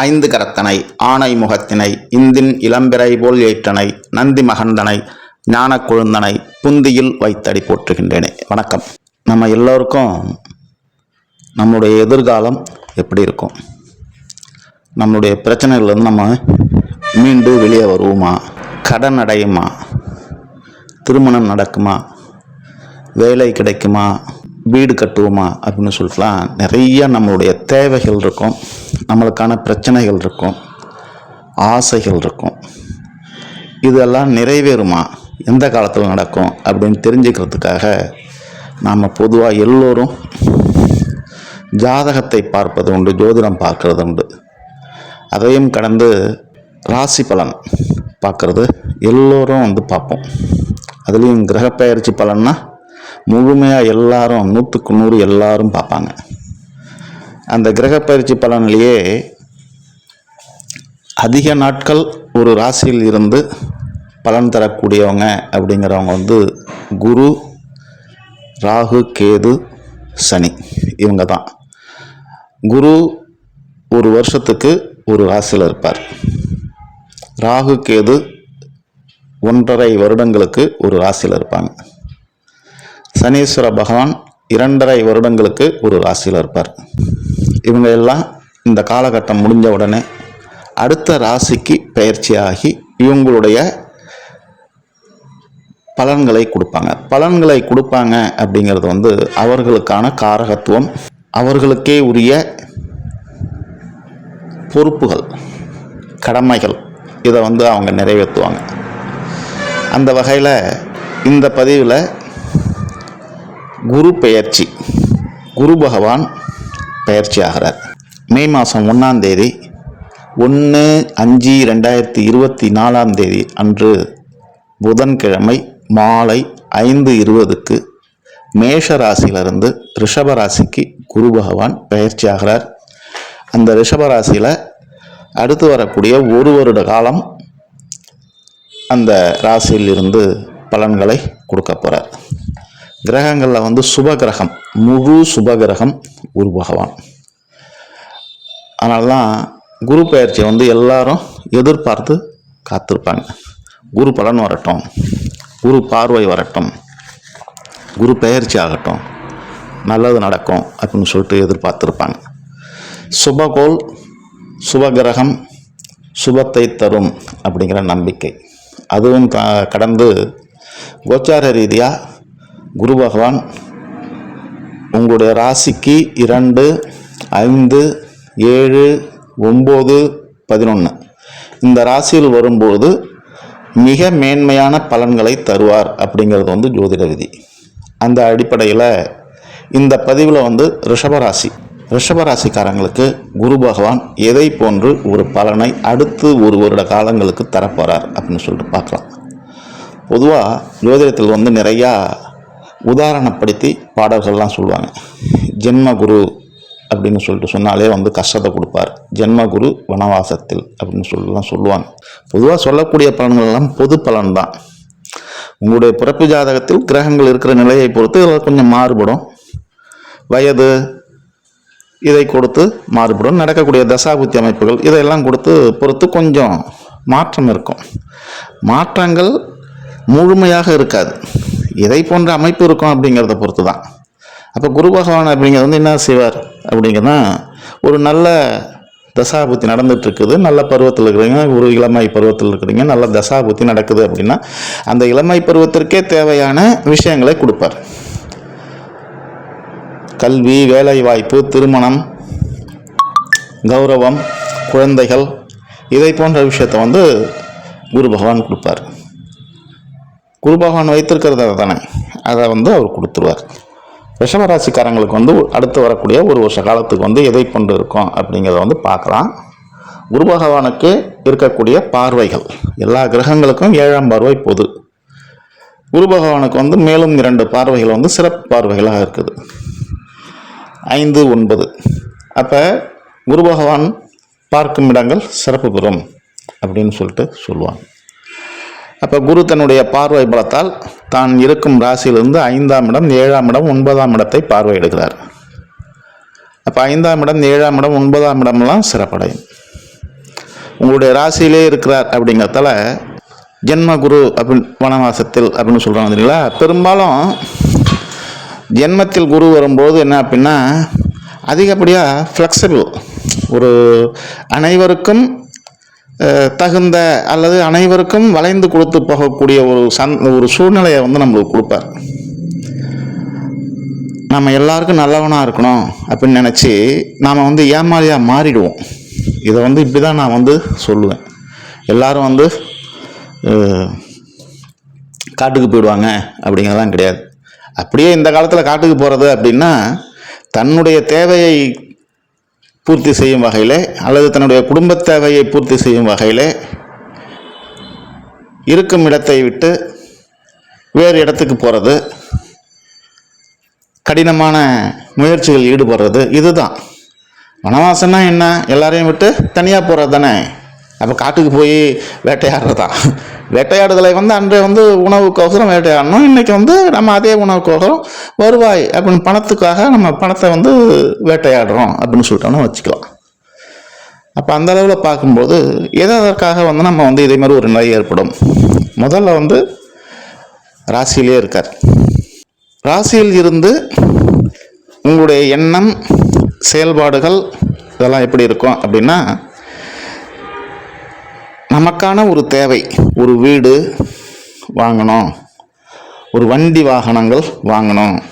ஐந்து கரத்தனை ஆணை முகத்தினை இந்தின் இளம்பிறை போல் ஏற்றனை நந்தி மகந்தனை ஞான கொழுந்தனை புந்தியில் வைத்தடி போற்றுகின்றேனே. வணக்கம். நம்ம எல்லோருக்கும் நம்முடைய எதிர்காலம் எப்படி இருக்கும்? நம்முடைய பிரச்சனைகள்லேருந்து நம்ம மீண்டும் வெளியே வருவோமா? கடன் அடையுமா? திருமணம் நடக்குமா? வேலை கிடைக்குமா? வீடு கட்டுவோமா அப்படின்னு சொல்லிட்டுலாம் நிறைய நம்மளுடைய தேவைகள் இருக்கும். நம்மளுக்கான பிரச்சனைகள் இருக்கும். ஆசைகள் இருக்கும். இதெல்லாம் நிறைவேறுமா? எந்த காலத்தில் நடக்கும் அப்படின்னு தெரிஞ்சுக்கிறதுக்காக நாம் பொதுவாக எல்லோரும் ஜாதகத்தை பார்ப்பது உண்டு ஜோதிடம் பார்க்கறது உண்டு. அதையும் கடந்து ராசி பலன் பார்க்குறது எல்லோரும் வந்து பார்ப்போம். அதுலேயும் கிரகப்பெயர்ச்சி பலன்னா முழுமையாக எல்லாரும் நூற்றுக்கு நூறு எல்லாரும் பார்ப்பாங்க. அந்த கிரகப்பெயர்ச்சி பலன்லேயே அதிக நாட்கள் ஒரு ராசியில் இருந்து பலன் தரக்கூடியவங்க அப்படிங்கிறவங்க வந்து குரு ராகு கேது சனி இவங்க தான். குரு ஒரு வருஷத்துக்கு ஒரு ராசியில் இருப்பார். ராகு கேது ஒன்றரை வருடங்களுக்கு ஒரு ராசியில் இருப்பாங்க. சனீஸ்வர பகவான் இரண்டரை வருடங்களுக்கு ஒரு ராசியில் இருப்பார். இவங்க எல்லாம் இந்த காலகட்டம் முடிஞ்ச உடனே அடுத்த ராசிக்கு பயிற்சியாகி இவங்களுடைய பலன்களை கொடுப்பாங்க. பலன்களை கொடுப்பாங்க அப்படிங்கிறது வந்து அவர்களுக்கான காரகத்துவம் அவர்களுக்கே உரிய பொறுப்புகள் கடமைகள் இதை வந்து அவங்க நிறைவேற்றுவாங்க. அந்த வகையில் இந்த பதிவில் குரு பெயர்ச்சி. குரு பகவான் பெயர்ச்சி ஆகிறார் மே மாதம் ஒன்றாம் தேதி ஒன்று அஞ்சு ரெண்டாயிரத்தி இருபத்தி நாலாம் தேதி அன்று புதன்கிழமை மாலை ஐந்து இருபதுக்கு மேஷ ராசியிலிருந்து ரிஷப ராசிக்கு குரு பகவான் பயிற்சி ஆகிறார் அந்த ரிஷப ராசியில் அடுத்து வரக்கூடிய ஒரு வருட காலம் அந்த ராசியில் இருந்து பலன்களை கொடுக்க போகிறார் கிரகங்களில் வந்து சுப கிரகம் முழு சுப கிரகம் குரு பகவான் அதனால தான் குரு பயிற்சியை வந்து எல்லாரும் எதிர்பார்த்து காத்திருப்பாங்க. குரு பலன் வரட்டும் குரு பார்வை வரட்டும் குரு பயிற்சி ஆகட்டும் நல்லது நடக்கும் அப்படின்னு சொல்லிட்டு எதிர்பார்த்துருப்பாங்க. சுபகோல் சுபகிரகம் சுபத்தை தரும் அப்படிங்கிற நம்பிக்கை. அதுவும் க கடந்து கோச்சார ரீதியாக குரு பகவான் உங்களுடைய ராசிக்கு இரண்டு ஐந்து ஏழு ஒம்பது பதினொன்று இந்த ராசியில் வரும்போது மிக மேன்மையான பலன்களை தருவார் அப்படிங்கிறது வந்து ஜோதிட விதி. அந்த அடிப்படையில் இந்த பதிவில் வந்து ரிஷபராசி ரிஷபராசிக்காரங்களுக்கு குரு பகவான் எதை போன்று ஒரு பலனை அடுத்து ஒரு வருட காலங்களுக்கு தரப்போகிறார் அப்படின்னு சொல்லிட்டு பார்க்கலாம். பொதுவாக ஜோதிடத்தில் வந்து நிறையா உதாரணப்படுத்தி பாடல்கள்லாம் சொல்லுவாங்க ஜென்ம குரு அப்படின்னு சொல்லிட்டு சொன்னாலே வந்து கஷ்டத்தை கொடுப்பார். ஜென்ம குரு வனவாசத்தில் அப்படின்னு சொல்லலாம் சொல்லுவாங்க. பொதுவாக சொல்லக்கூடிய பலன்கள் எல்லாம் பொது பலன் தான் உங்களுடைய பிறப்பு ஜாதகத்தில் கிரகங்கள் இருக்கிற நிலையை பொறுத்து இதில் கொஞ்சம் மாறுபடும். வயது இதை கொடுத்து மாறுபடும். நடக்கக்கூடிய தசாபுத்தி அமைப்புகள் இதையெல்லாம் கொடுத்து பொறுத்து கொஞ்சம் மாற்றம் இருக்கும். மாற்றங்கள் முழுமையாக இருக்காது. இதை போன்ற அமைப்பு இருக்கும் அப்படிங்கிறத பொறுத்து தான் அப்போ குரு பகவான் அப்படிங்கிறது வந்து என்ன செய்வார் அப்படிங்கன்னா ஒரு நல்ல தசாபுத்தி நடந்துகிட்ருக்குது நல்ல பருவத்தில் இருக்கிறீங்க ஒரு இளமை பருவத்தில் இருக்கிறீங்க நல்ல தசாபுத்தி நடக்குது அப்படின்னா அந்த இளமை பருவத்திற்கே தேவையான விஷயங்களை கொடுப்பார். கல்வி வேலை வாய்ப்பு திருமணம் கௌரவம் குழந்தைகள் இதை போன்ற விஷயத்தை வந்து குரு பகவான் கொடுப்பார். குரு பகவான் வைத்திருக்கிறத தானே அதை வந்து அவர் கொடுத்துருவார். ரிஷபராசிக்காரங்களுக்கு வந்து அடுத்து வரக்கூடிய ஒரு வருஷ காலத்துக்கு வந்து எதை கொண்டு இருக்கும் அப்படிங்கிறத வந்து பார்க்கலாம். குரு பகவானுக்கு இருக்கக்கூடிய பார்வைகள். எல்லா கிரகங்களுக்கும் ஏழாம் பார்வை பொது குரு பகவானுக்கு வந்து மேலும் இரண்டு பார்வைகள் வந்து சிறப்பு பார்வைகளாக இருக்குது. ஐந்து ஒன்பது. அப்போ குரு பகவான் பார்க்கும் இடங்கள் சிறப்பு பெறும் அப்படின்னு சொல்லிட்டு சொல்லுவாங்க. அப்போ குரு தன்னுடைய பார்வை பலத்தால் தான் இருக்கும் ராசியிலிருந்து ஐந்தாம் இடம் ஏழாம் இடம் ஒன்பதாம் இடத்தை பார்வையிடுகிறார் அப்போ ஐந்தாம் இடம் ஏழாம் இடம் ஒன்பதாம் இடமெல்லாம் சிறப்படையும். உங்களுடைய ராசியிலே இருக்கிறார் அப்படிங்கிறதால ஜென்ம குரு அப்படின் வனவாசத்தில் அப்படின்னு சொல்கிறாங்க இல்லைங்களா பெரும்பாலும் ஜென்மத்தில் குரு வரும்போது என்ன அப்படின்னா அதிகப்படியாக ஃப்ளெக்சிபிள் ஒரு அனைவருக்கும் தகுந்த அல்லது அனைவருக்கும் வளைந்து கொடுத்து போகக்கூடிய ஒரு சந் ஒரு சூழ்நிலையை வந்து நம்மளுக்கு கொடுப்பார். நம்ம எல்லாருக்கும் நல்லவனாக இருக்கணும் அப்படின்னு நினச்சி நாம் வந்து ஏமாளியாக மாறிடுவோம். இதை வந்து இப்படி தான் நான் வந்து சொல்லுவேன். எல்லாரும் வந்து காட்டுக்கு போயிடுவாங்க அப்படிங்கிறதெல்லாம் கிடையாது. அப்படியே இந்த காலத்தில் காட்டுக்கு போகிறது அப்படின்னா தன்னுடைய தேவையை பூர்த்தி செய்யும் வகையில் அல்லது தன்னுடைய குடும்பத் தேவையை பூர்த்தி செய்யும் வகையில் இருக்கும் இடத்தை விட்டு வேறு இடத்துக்கு போகிறது கடினமான முயற்சிகள் ஈடுபடுறது இதுதான். வனவாசம்னா என்ன? எல்லாரையும் விட்டு தனியாக போகிறது தானே அப்போ காட்டுக்கு போய் வேட்டையாடுறதா? வேட்டையாடுதலை வந்து அன்றைய வந்து உணவுக்கோசரம் வேட்டையாடணும். இன்றைக்கி வந்து நம்ம அதே உணவுக்கோசரம் வருவாய் அப்படின்னு பணத்துக்காக நம்ம பணத்தை வந்து வேட்டையாடுறோம் அப்படின்னு சொல்லிட்டோம்னா வச்சுக்கலாம். அப்போ அந்த அளவில் பார்க்கும்போது எதற்காக வந்து நம்ம வந்து இதே மாதிரி ஒரு நிலை ஏற்படும்? முதல்ல வந்து ராசியிலே இருக்கார். ராசியில் இருந்து உங்களுடைய எண்ணம் செயல்பாடுகள் இதெல்லாம் எப்படி இருக்கும் அப்படின்னா நமக்கான ஒரு தேவை ஒரு வீடு வாங்கணும் ஒரு வண்டி வாகனங்கள் வாங்கணும்.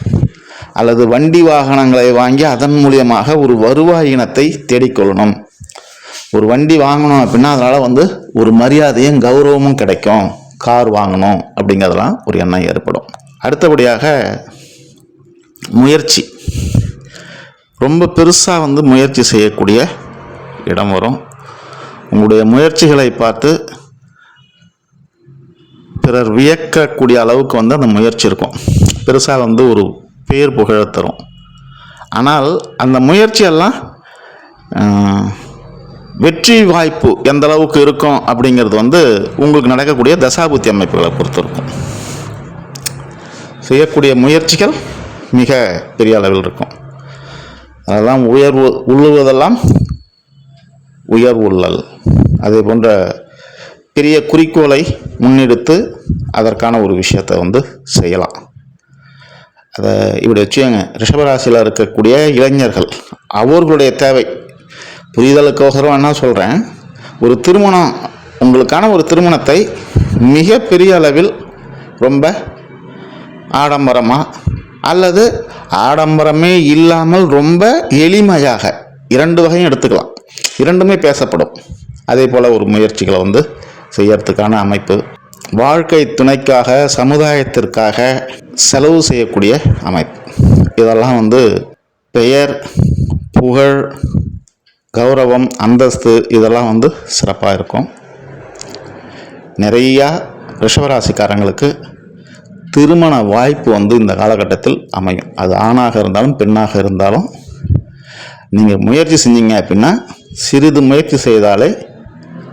அல்லது வண்டி வாகனங்களை வாங்கி அதன் மூலியமாக ஒரு வருவாய் இனத்தை தேடிக்கொள்ளணும். ஒரு வண்டி வாங்கணும் அப்படின்னா அதனால் வந்து ஒரு மரியாதையும் கௌரவமும் கிடைக்கும். கார் வாங்கணும் அப்படிங்கிறதெல்லாம் ஒரு எண்ணம் ஏற்படும். அடுத்தபடியாக முயற்சி. ரொம்ப பெருசாக வந்து முயற்சி செய்யக்கூடிய இடம் வரும். உங்களுடைய முயற்சிகளை பார்த்து பிறர் வியக்கக்கூடிய அளவுக்கு வந்து அந்த முயற்சி இருக்கும். பெருசாக வந்து ஒரு பேர் புகழ தரும். ஆனால் அந்த முயற்சியெல்லாம் வெற்றி வாய்ப்பு எந்த அளவுக்கு இருக்கும் அப்படிங்கிறது வந்து உங்களுக்கு நடக்கக்கூடிய தசாபுத்தி அமைப்புகளை பொறுத்து இருக்கும். செய்யக்கூடிய முயற்சிகள் மிக பெரிய அளவில் இருக்கும். அதெல்லாம் உயர்வு உள்ளுவதெல்லாம் உயர்வுள்ளல் அதே போன்ற பெரிய குறிக்கோளை முன்னெடுத்து அதற்கான ஒரு விஷயத்தை வந்து செய்யலாம். அதை இப்படி வச்சுக்கோங்க. ரிஷபராசியில் இருக்கக்கூடிய இளைஞர்கள் அவர்களுடைய தேவை. புரிதலுக்கோசரம் என்ன சொல்கிறேன் ஒரு திருமணம் உங்களுக்கான ஒரு திருமணத்தை மிக பெரிய அளவில் ரொம்ப ஆடம்பரமாக அல்லது ஆடம்பரமே இல்லாமல் ரொம்ப எளிமையாக இரண்டு வகையும் எடுத்துக்கலாம். இரண்டுமே பேசப்படும். அதே போல் ஒரு முயற்சிகளை வந்து செய்யறதுக்கான அமைப்பு. வாழ்க்கை துணைக்காக சமுதாயத்திற்காக செலவு செய்யக்கூடிய அமைப்பு. இதெல்லாம் வந்து பெயர் புகழ் கௌரவம் அந்தஸ்து இதெல்லாம் வந்து சிறப்பாக இருக்கும். நிறையா ரிஷபராசிக்காரங்களுக்கு திருமண வாய்ப்பு வந்து இந்த காலகட்டத்தில் அமையும். அது ஆணாக இருந்தாலும் பெண்ணாக இருந்தாலும் நீங்கள் முயற்சி செஞ்சீங்க அப்படின்னா சிறிது முயற்சி செய்தாலே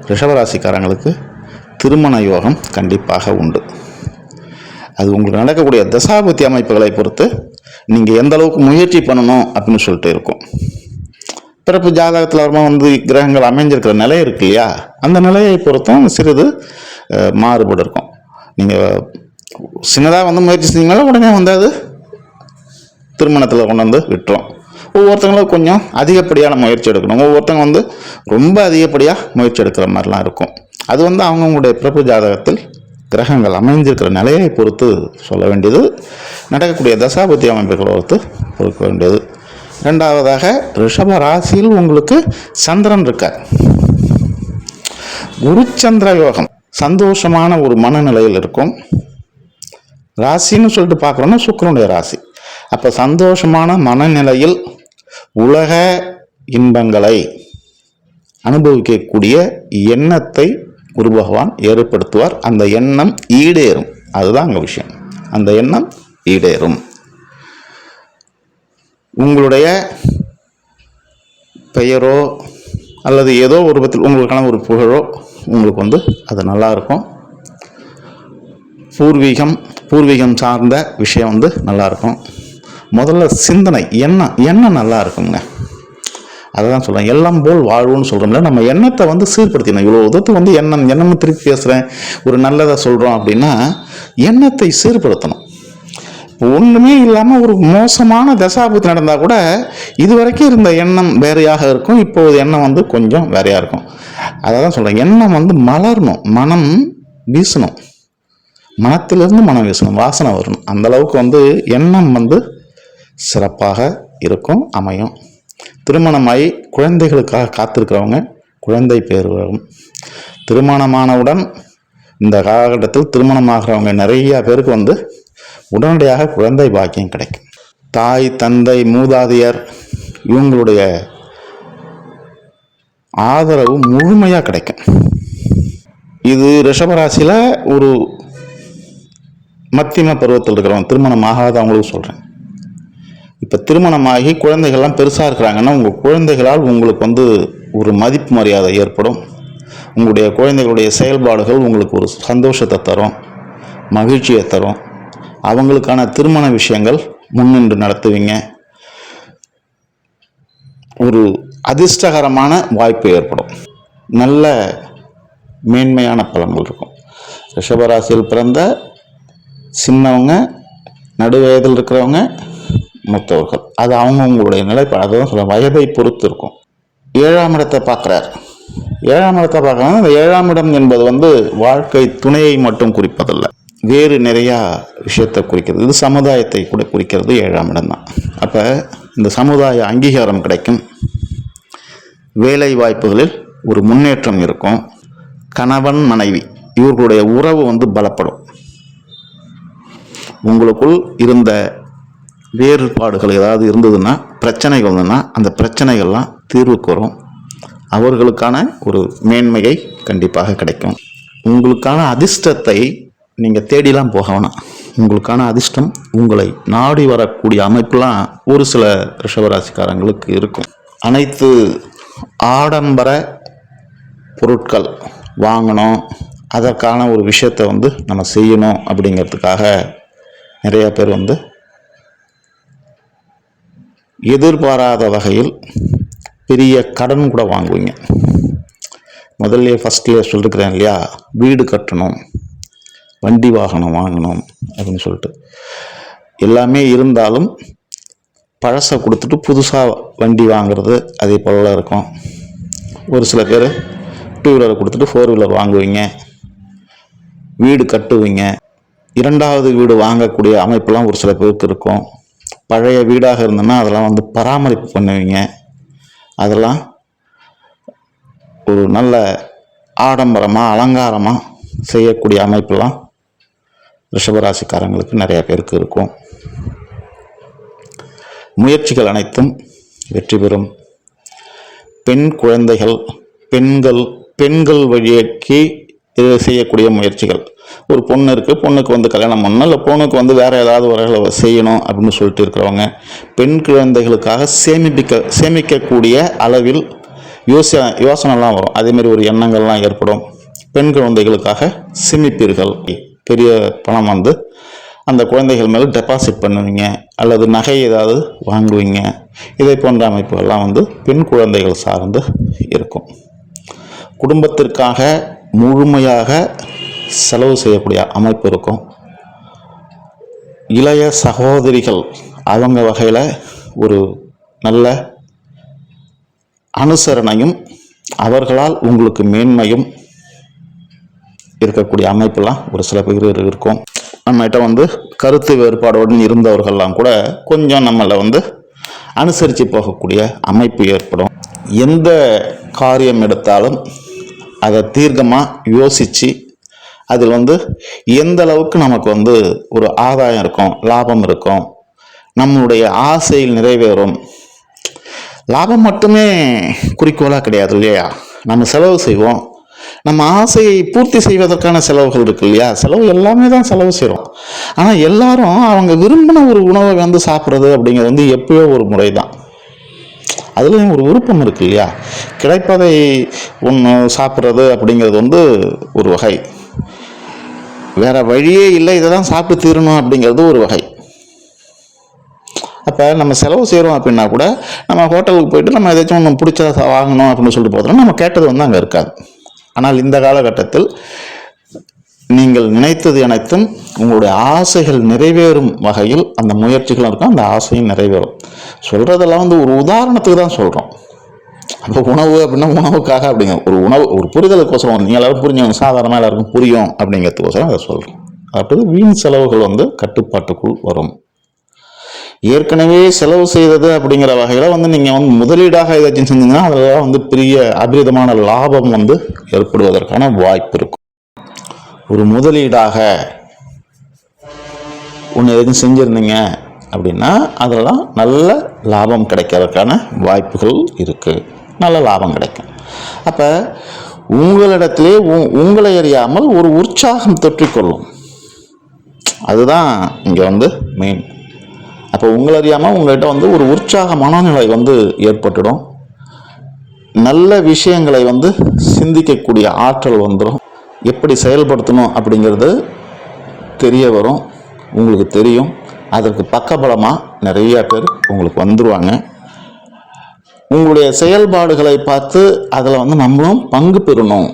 ரிஷபராசிக்காரங்களுக்கு திருமண யோகம் கண்டிப்பாக உண்டு. அது உங்களுக்கு நடக்கக்கூடிய தசாபுத்தி அமைப்புகளை பொறுத்து நீங்கள் எந்த அளவுக்கு முயற்சி பண்ணணும் அப்படின்னு சொல்லிட்டு இருக்கும். பிறப்பு ஜாதகத்தில் வரும்போது வந்து கிரகங்கள் அமைஞ்சிருக்கிற நிலை இருக்கு இல்லையா? அந்த நிலையை பொறுத்தும் சிறிது மாறுபாடு இருக்கும். நீங்கள் சின்னதாக வந்து முயற்சி செஞ்சீங்கன்னா உடனே வந்து அது திருமணத்தில் கொண்டு வந்து விட்டுரும். ஒவ்வொருத்தங்களும் கொஞ்சம் அதிகப்படியான முயற்சி எடுக்கணும். ஒவ்வொருத்தங்க வந்து ரொம்ப அதிகப்படியாக முயற்சி எடுக்கிற மாதிரிலாம் இருக்கும். அது வந்து அவங்கவுங்களுடைய பிறப்பு ஜாதகத்தில் கிரகங்கள் அமைஞ்சிருக்கிற நிலையை பொறுத்து சொல்ல வேண்டியது. நடக்கக்கூடிய தசாபதி அமைப்புகளை பொறுத்து பொறுக்க வேண்டியது. ரெண்டாவதாக ரிஷப ராசியில் உங்களுக்கு சந்திரன் இருக்கார். குருச்சந்திர யோகம் சந்தோஷமான ஒரு மனநிலையில் இருக்கும். ராசின்னு சொல்லிட்டு பார்க்குறோன்னா சுக்கரனுடைய ராசி. அப்போ சந்தோஷமான மனநிலையில் உலக இன்பங்களை அனுபவிக்கக்கூடிய எண்ணத்தை குரு பகவான் ஏற்படுத்துவார். அந்த எண்ணம் ஈடேறும். அதுதான் அங்கே விஷயம். அந்த எண்ணம் ஈடேறும். உங்களுடைய பெயரோ அல்லது ஏதோ ஒரு விதத்தில் உங்களுக்கான ஒரு புகழோ உங்களுக்கு வந்து அது நல்லாயிருக்கும். பூர்வீகம் பூர்வீகம் சார்ந்த விஷயம் வந்து நல்லா இருக்கும் முதல்ல சிந்தனை எண்ணம் எண்ணம் நல்லா இருக்குங்க. அதை தான் சொல்கிறேன் எல்லாம் போல் வாழ்வோன்னு சொல்கிறோம்ல நம்ம எண்ணத்தை வந்து சீர்படுத்தினோம் இவ்வளோ உதத்து வந்து எண்ணம் எண்ணம் திருப்பி பேசுகிறேன் ஒரு நல்லதை சொல்கிறோம் அப்படின்னா எண்ணத்தை சீர்படுத்தணும். ஒன்றுமே இல்லாமல் ஒரு மோசமான தசாபத்து நடந்தால் கூட இது வரைக்கும் இருந்த எண்ணம் வேறையாக இருக்கும். இப்போது எண்ணம் வந்து கொஞ்சம் வேறையாக இருக்கும். அதை தான் சொல்கிறேன் எண்ணம் வந்து மலரணும். மனம் வீசணும். மனத்திலிருந்து மனம் வீசணும். வாசனை வரணும். அந்தளவுக்கு வந்து எண்ணம் வந்து சிறப்பாக இருக்கும் அமையும். திருமணமாகி குழந்தைகளுக்காக காத்திருக்கிறவங்க குழந்தை பேர் வரும். திருமணமானவுடன் இந்த காலகட்டத்தில் திருமணமாகிறவங்க நிறையா பேருக்கு வந்து உடனடியாக குழந்தை பாக்கியம் கிடைக்கும். தாய் தந்தை மூதாதையர் இவங்களுடைய ஆதரவு முழுமையாக கிடைக்கும். இது ரிஷபராசியில் ஒரு மத்தியம பருவத்தில் இருக்கிறவங்க திருமணம் ஆகாதவங்களுக்கு சொல்கிறேன் இப்போ திருமணமாகி குழந்தைகள்லாம் பெருசாக இருக்கிறாங்கன்னா உங்கள் குழந்தைகளால் உங்களுக்கு வந்து ஒரு மதிப்பு மரியாதை ஏற்படும். உங்களுடைய குழந்தைகளுடைய செயல்பாடுகள் உங்களுக்கு ஒரு சந்தோஷத்தை தரும் மகிழ்ச்சியை தரும். அவங்களுக்கான திருமண விஷயங்கள் முன்னின்று நடத்துவீங்க. ஒரு அதிர்ஷ்டகரமான வாய்ப்பு ஏற்படும். நல்ல மேன்மையான பலன்கள் இருக்கும். ரிஷபராசியில் பிறந்த சின்னவங்க நடுவயதில் இருக்கிறவங்க மூத்தவர்கள் அது அவங்கவுங்களுடைய நிலைப்பாடு. அதுதான் சொல்ல வயதை பொறுத்து இருக்கும் ஏழாம் இடத்தை பார்க்குறார். ஏழாம் இடத்தை பார்க்குறாங்க அந்த ஏழாம் இடம் என்பது வந்து வாழ்க்கை துணையை மட்டும் குறிப்பதில்லை. வேறு நிறையா விஷயத்தை குறிக்கிறது. இது சமுதாயத்தை கூட குறிக்கிறது ஏழாம் இடம் தான். அப்போ இந்த சமுதாய அங்கீகாரம் கிடைக்கும். வேலை வாய்ப்புகளில் ஒரு முன்னேற்றம் இருக்கும். கணவன் மனைவி இவர்களுடைய உறவு வந்து பலப்படும். உங்களுக்குள் இருந்த வேறுபாடுகள் ஏதாவது இருந்ததுன்னா பிரச்சனைகள் இருந்ததுன்னா அந்த பிரச்சனைகள்லாம் தீர்வுக்கு வரும் அவர்களுக்கான ஒரு மேன்மையை கண்டிப்பாக கிடைக்கும். உங்களுக்கான அதிர்ஷ்டத்தை நீங்கள் தேடிலாம் போக வேணாம். உங்களுக்கான அதிர்ஷ்டம் உங்களை நாடி வரக்கூடிய அமைப்புலாம் ஒரு சில ரிஷபராசிக்காரங்களுக்கு இருக்கும். அனைத்து ஆடம்பர பொருட்கள் வாங்கணும். அதற்கான ஒரு விஷயத்தை வந்து நம்ம செய்யணும் அப்படிங்கிறதுக்காக நிறையா பேர் வந்து எதிர்பாராத வகையில் பெரிய கடன் கூட வாங்குவீங்க. முதல்ல ஃபஸ்ட்லேயே சொல்லிருக்கிறேன் இல்லையா? வீடு கட்டணும் வண்டி வாகனம் வாங்கணும் அப்படின்னு சொல்லிட்டு. எல்லாமே இருந்தாலும் பழசை கொடுத்துட்டு புதுசாக வண்டி வாங்குறது அதே போல இருக்கும். ஒரு சில பேர் டூ வீலரை கொடுத்துட்டு ஃபோர் வீலர் வாங்குவீங்க. வீடு கட்டுவீங்க. இரண்டாவது வீடு வாங்கக்கூடிய அமைப்பெல்லாம் ஒரு சில பேருக்கு இருக்கும். பழைய வீடாக இருந்ததுன்னா அதெல்லாம் வந்து பராமரிப்பு பண்ணுவீங்க. அதெல்லாம் ஒரு நல்ல ஆடம்பரமாக அலங்காரமாக செய்யக்கூடிய அமைப்பெல்லாம் ரிஷபராசிக்காரங்களுக்கு நிறைய பேருக்கு இருக்கும். முயற்சிகள் அனைத்தும் வெற்றி பெறும். பெண் குழந்தைகள் பெண்கள் பெண்கள் வழியக்கி இது செய்யக்கூடிய முயற்சிகள். ஒரு பொண்ணு இருக்குது பொண்ணுக்கு வந்து கல்யாணம் பண்ணணும் இல்லை பொண்ணுக்கு வந்து வேறு ஏதாவது வகையில் செய்யணும் அப்படின்னு சொல்லிட்டு இருக்கிறவங்க பெண் குழந்தைகளுக்காக சேமிப்பிக்க சேமிக்கக்கூடிய அளவில் யோச யோசனைலாம் வரும். அதேமாரி ஒரு எண்ணங்கள்லாம் ஏற்படும். பெண் குழந்தைகளுக்காக சேமிப்பீர்கள். பெரிய பணம் வந்து அந்த குழந்தைகள் மேலே டெபாசிட் பண்ணுவீங்க அல்லது நகை ஏதாவது வாங்குவீங்க. இதை போன்ற அமைப்புகள்லாம் வந்து பெண் குழந்தைகள் சார்ந்து இருக்கும். குடும்பத்திற்காக முழுமையாக செலவு செய்யக்கூடிய அமைப்பு இருக்கும். இளைய சகோதரிகள் அவங்க வகையில் ஒரு நல்ல அனுசரணையும் அவர்களால் உங்களுக்கு மேன்மையும் இருக்கக்கூடிய அமைப்பெல்லாம் ஒரு சில பேர் இருக்கும். நம்மகிட்ட வந்து கருத்து வேறுபாடுடன் இருந்தவர்கள்லாம் கூட கொஞ்சம் நம்மளை வந்து அனுசரித்து போகக்கூடிய அமைப்பு ஏற்படும். எந்த காரியம் எடுத்தாலும் அதை தீர்க்கமாக யோசித்து அதில் வந்து எந்த அளவுக்கு நமக்கு வந்து ஒரு ஆதாயம் இருக்கும் லாபம் இருக்கும் நம்மளுடைய ஆசையில் நிறைவேறும். லாபம் மட்டுமே குறிக்கோளாக கிடையாது இல்லையா? நம்ம செலவு செய்வோம். நம்ம ஆசையை பூர்த்தி செய்வதற்கான செலவுகள் இருக்கு இல்லையா? செலவு எல்லாமே தான் செலவு செய்கிறோம் ஆனால் எல்லாரும் அவங்க விரும்பின ஒரு உணவை வந்து சாப்பிட்றது அப்படிங்கிறது வந்து எப்பயோ ஒரு முறை தான் அதுலேயும் ஒரு விருப்பம் இருக்கு இல்லையா? கிடைப்பதை ஒன்று சாப்பிட்றது அப்படிங்கிறது வந்து ஒரு வகை. வேற வழியே இல்லை இதை தான் சாப்பிட்டு தீரணும் அப்படிங்கிறது ஒரு வகை. அப்போ நம்ம செலவு செய்கிறோம் அப்படின்னா கூட நம்ம ஹோட்டலுக்கு போயிட்டு நம்ம ஏதாச்சும் ஒன்று பிடிச்சத வாங்கணும் அப்படின்னு சொல்லிட்டு போகிறோம் நம்ம கேட்டது வந்து அங்கே இருக்காது. ஆனால் இந்த காலகட்டத்தில் நீங்கள் நினைத்தது அனைத்தும் உங்களுடைய ஆசைகள் நிறைவேறும் வகையில் அந்த முயற்சிகளும் இருக்கும் அந்த ஆசையும் நிறைவேறும். சொல்கிறதெல்லாம் வந்து ஒரு உதாரணத்துக்கு தான் சொல்கிறோம் அப்போ உணவு அப்படின்னா உணவுக்காக அப்படிங்க. ஒரு உணவு ஒரு புரிதலுக்கோசரம் நீங்கள் எல்லாரும் புரிஞ்சவங்க சாதாரணமாக எல்லாருக்கும் புரியும் அப்படிங்கிறதுக்கோசரம் அதை சொல்கிறோம் அப்படி வீண் செலவுகள் வந்து கட்டுப்பாட்டுக்குள் வரும். ஏற்கனவே செலவு செய்தது அப்படிங்கிற வகையில் வந்து நீங்கள் வந்து முதலீடாக ஏதாச்சும் செஞ்சீங்கன்னா அதில் வந்து பெரிய அபரிதமான லாபம் வந்து ஏற்படுவதற்கான வாய்ப்பு இருக்கும். ஒரு முதலீடாக ஒன்று எதுவும் செஞ்சுருந்தீங்க அப்படின்னா அதெல்லாம் நல்ல லாபம் கிடைக்கிறதுக்கான வாய்ப்புகள் இருக்குது நல்ல லாபம் கிடைக்கும். அப்போ உங்களிடத்திலே உ- உங்களை அறியாமல் ஒரு உற்சாகம் தொற்றிக்கொள்ளும். அதுதான் இங்கே வந்து மெயின் அப்போ உங்களை அறியாமல் உங்கள்கிட்ட வந்து ஒரு உற்சாக மனநிலை வந்து ஏற்பட்டுடும். நல்ல விஷயங்களை வந்து சிந்திக்கக்கூடிய ஆற்றல் வந்துடும் எப்படி செயல்படுத்தணும் அப்படிங்கிறது தெரிய வரும். உங்களுக்கு தெரியும். அதற்கு பக்கபலமாக நிறைய பேர் உங்களுக்கு வந்துடுவாங்க உங்களுடைய செயல்பாடுகளை பார்த்து அதில் வந்து நம்மளும் பங்கு பெறணும்.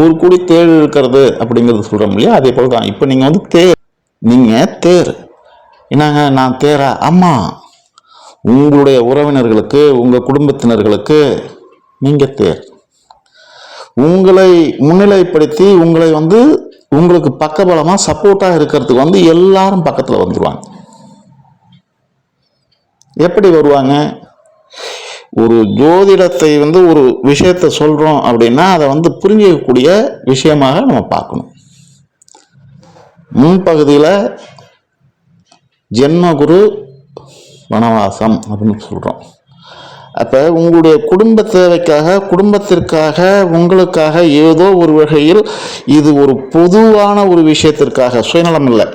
ஊர் கூடி தேர் இருக்கிறது அப்படிங்கிறது சொல்கிறோம் இல்லையா? அதே போல் தான் இப்போ நீங்கள் வந்து தேர் நீங்கள் தேர். என்னங்க? நான் தேரா? ஆமாம் உங்களுடைய உறவினர்களுக்கு உங்கள் குடும்பத்தினர்களுக்கு நீங்கள் தேர். உங்களை முன்னிலைப்படுத்தி உங்களை வந்து உங்களுக்கு பக்கபலமாக சப்போர்ட்டாக இருக்கிறதுக்கு வந்து எல்லாரும் பக்கத்தில் வந்துடுவாங்க எப்படி வருவாங்க? ஒரு ஜோதிடத்தை வந்து ஒரு விஷயத்தை சொல்கிறோம் அப்படின்னா அதை வந்து புரிஞ்சிக்கக்கூடிய விஷயமாக நம்ம பார்க்கணும். முன்பகுதியில் ஜென்மகுரு வனவாசம் அப்படின்னு சொல்கிறோம் அப்போ உங்களுடைய குடும்ப தேவைக்காக குடும்பத்திற்காக உங்களுக்காக ஏதோ ஒரு வகையில் இது ஒரு பொதுவான ஒரு விஷயத்திற்காக சுயநலம் இல்லை.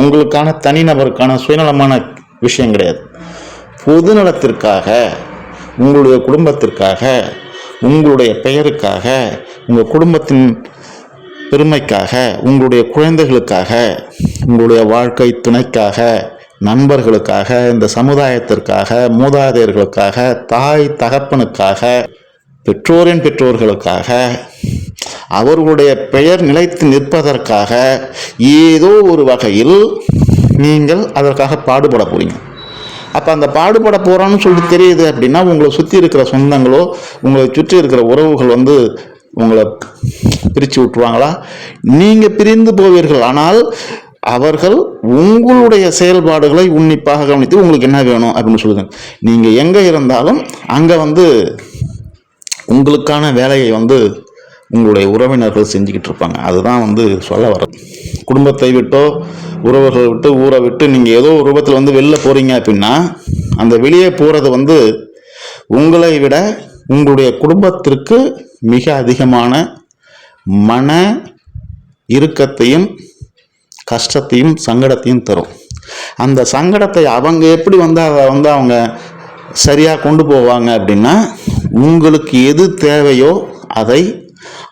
உங்களுக்கான தனிநபருக்கான சுயநலமான விஷயம் கிடையாது. பொதுநலத்திற்காக உங்களுடைய குடும்பத்திற்காக உங்களுடைய பெயருக்காக உங்கள் குடும்பத்தின் பெருமைக்காக உங்களுடைய குழந்தைகளுக்காக உங்களுடைய வாழ்க்கை துணைக்காக நண்பர்களுக்காக இந்த சமுதாயத்திற்காக மூதாதையர்களுக்காக தாய் தகப்பனுக்காக பெற்றோரின் பெற்றோர்களுக்காக அவர்களுடைய பெயர் நிலைத்து நிற்பதற்காக ஏதோ ஒரு வகையில் நீங்கள் அதற்காக பாடுபட போறீங்க. அப்போ அந்த பாடுபட போகிறோன்னு சொல்லிட்டு தெரியுது அப்படின்னா உங்களை சுற்றி இருக்கிற சொந்தங்களோ உங்களை சுற்றி இருக்கிற உறவுகள் வந்து உங்களை பிரித்து விட்டுருவாங்களா? நீங்கள் பிரிந்து போவீர்கள். ஆனால் அவர்கள் உங்களுடைய செயல்பாடுகளை உன்னிப்பாக கவனித்து உங்களுக்கு என்ன வேணும் அப்படின்னு சொல்லுங்க. நீங்கள் எங்கே இருந்தாலும் அங்கே வந்து உங்களுக்கான வேலையை வந்து உங்களுடைய உறவினர்கள் செஞ்சுக்கிட்டு இருப்பாங்க. அதுதான் வந்து சொல்ல வர குடும்பத்தை விட்டோ உறவுகளை விட்டு ஊரை விட்டு நீங்கள் ஏதோ ஒரு ரூபத்தில் வந்து வெளில போகிறீங்க அப்படின்னா அந்த வெளியே போகிறது வந்து உங்களை விட உங்களுடைய குடும்பத்திற்கு மிக அதிகமான மன இறுக்கத்தையும் கஷ்டத்தையும் சங்கடத்தையும் தரும். அந்த சங்கடத்தை அவங்க எப்படி வந்து அதை வந்து அவங்க சரியாக கொண்டு போவாங்க அப்படின்னா உங்களுக்கு எது தேவையோ அதை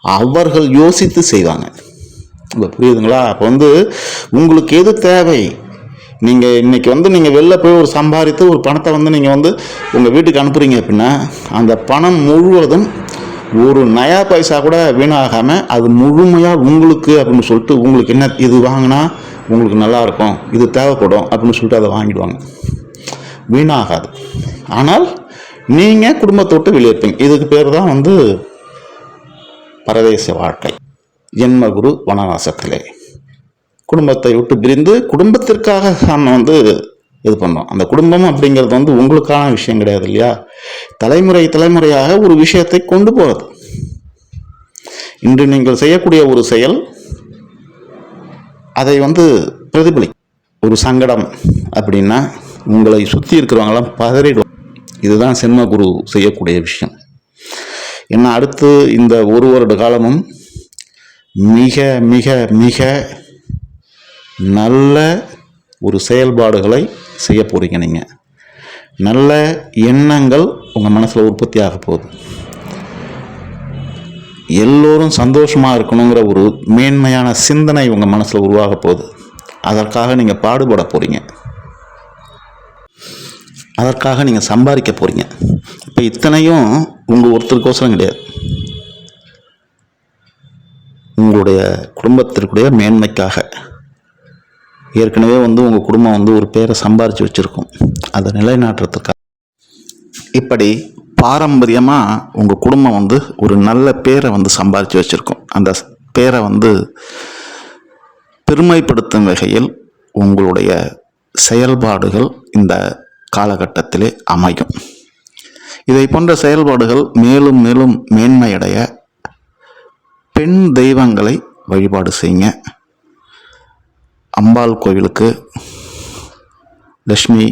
அவர்கள் யோசித்து செய்வாங்க. இப்போ புரியுதுங்களா? அப்போ வந்து உங்களுக்கு எது தேவை? நீங்கள் இன்றைக்கி வந்து நீங்கள் வெளில போய் ஒரு சம்பாதித்து ஒரு பணத்தை வந்து நீங்கள் வந்து உங்கள் வீட்டுக்கு அனுப்புறீங்க அப்படின்னா அந்த பணம் முழுவதும் ஒரு நயா பைசா கூட வீணாகாமல் அது முழுமையாக உங்களுக்கு அப்படின்னு சொல்லிட்டு உங்களுக்கு என்ன இது வாங்கினா உங்களுக்கு நல்லா இருக்கும் இது தேவைப்படும் அப்படின்னு சொல்லிட்டு அதை வாங்கிடுவாங்க. வீணாகாது. ஆனால் நீங்கள் குடும்பத்தை விட்டு வெளியே இருப்பீங்க இதுக்கு பேர் தான் வந்து பரதேச வாழ்க்கை. ஜென்மகுரு வனவாசத்திலே. குடும்பத்தை விட்டு பிரிந்து குடும்பத்திற்காக நம்ம வந்து இது பண்ணோம். அந்த குடும்பம் அப்படிங்கிறது வந்து உங்களுக்கான விஷயம் கிடையாது இல்லையா? தலைமுறை தலைமுறையாக ஒரு விஷயத்தை கொண்டு போகிறது இன்று நீங்கள் செய்யக்கூடிய ஒரு செயல் அதை வந்து பிரதிபலி ஒரு சங்கடம் அப்படின்னா உங்களை சுற்றி இருக்கிறவங்களாம் பதறிடும் இதுதான் சென்ம குரு செய்யக்கூடிய விஷயம். ஏன்னா அடுத்து இந்த ஒரு வருட காலமும் மிக மிக மிக நல்ல ஒரு செயல்பாடுகளை செய்ய போகிறீங்க நீங்கள் நல்ல எண்ணங்கள் உங்கள் மனசில் உற்பத்தி ஆக போகுது. எல்லோரும் சந்தோஷமாக இருக்கணுங்கிற ஒரு மேன்மையான சிந்தனை உங்கள் மனசில் உருவாக போகுது. அதற்காக நீங்கள் பாடுபட போகிறீங்க அதற்காக நீங்கள் சம்பாதிக்க போகிறீங்க இப்போ இத்தனையும் உங்கள் ஒருத்தருக்கோசரம் கிடையாது. உங்களுடைய குடும்பத்திற்குடைய மேன்மைக்காக. ஏற்கனவே வந்து உங்கள் குடும்பம் வந்து ஒரு பேரை சம்பாரித்து வச்சுருக்கும். அதை நிலைநாட்டுறதுக்காக. இப்படி பாரம்பரியமாக உங்கள் குடும்பம் வந்து ஒரு நல்ல பேரை வந்து சம்பாரித்து வச்சுருக்கும். அந்த பேரை வந்து பெருமைப்படுத்தும் வகையில் உங்களுடைய செயல்பாடுகள் இந்த காலகட்டத்திலே அமையும். இதை போன்ற செயல்பாடுகள் மேலும் மேலும் மேன்மையடைய பெண் தெய்வங்களை வழிபாடு செய்யுங்க. அம்பாள் கோவிலுக்கு லக்ஷ்மி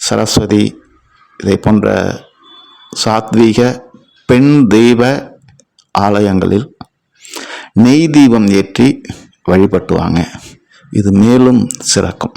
சரஸ்வதி இதை போன்ற சாத்வீக பெண் தெய்வ ஆலயங்களில் நெய் தீபம் ஏற்றி வழிபட்டுவாங்க இது மேலும் சிறக்கும்.